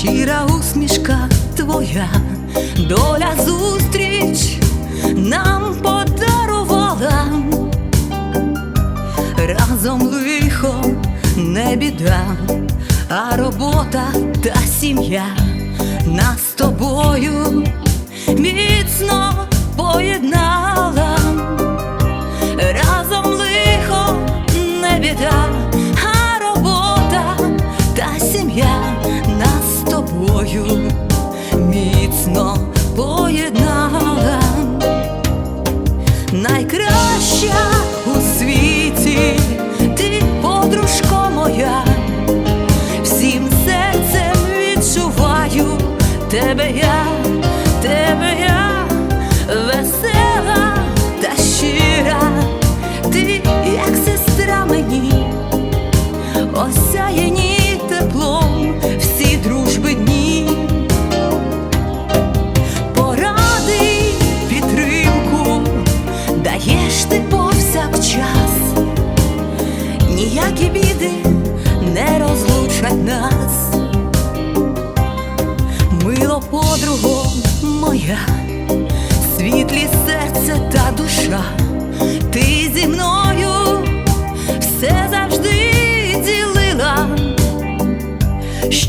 щира усмішка твоя, доля зустріч нам подарувала, разом лихо не біда, а робота та сім'я. Нас з тобою міцно поєднала. Разом лихо не біда, поєднала. Найкраща у світі, ти подружко моя, всім серцем відчуваю тебе я, тебе я. Весела та щира, ти як сестра мені, осяяні теплом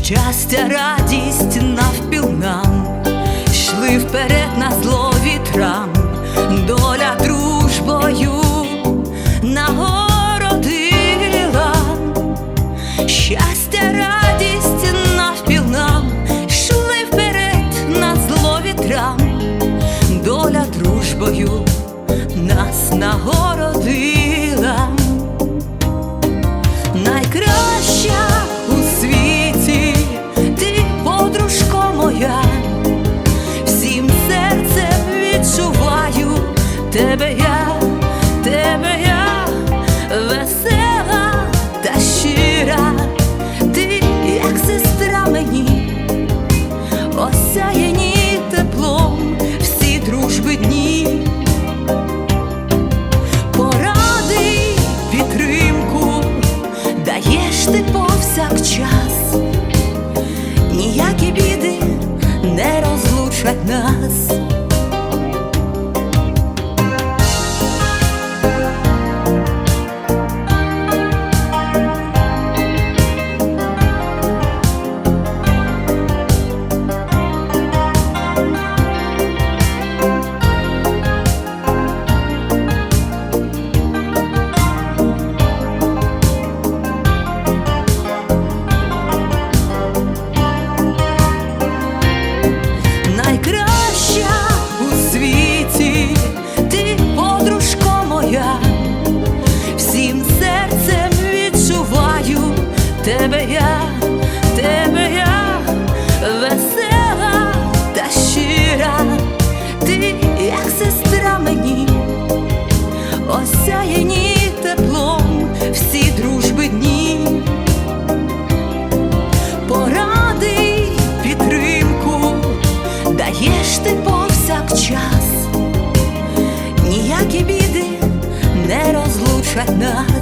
щастя, радість навпіл нам, йшли вперед на зло вітрам, доля дружбою нагородила, щастя, радість навпіл нам, йшли вперед на зло вітрам, доля дружбою нас нагородила. Тебе я, тебе я, тебе я весела та щира, ти як сестра мені, осяяні теплом всі дружби дні. Поради, підтримку даєш ти повсякчас, ніякі біди не розлучать нас.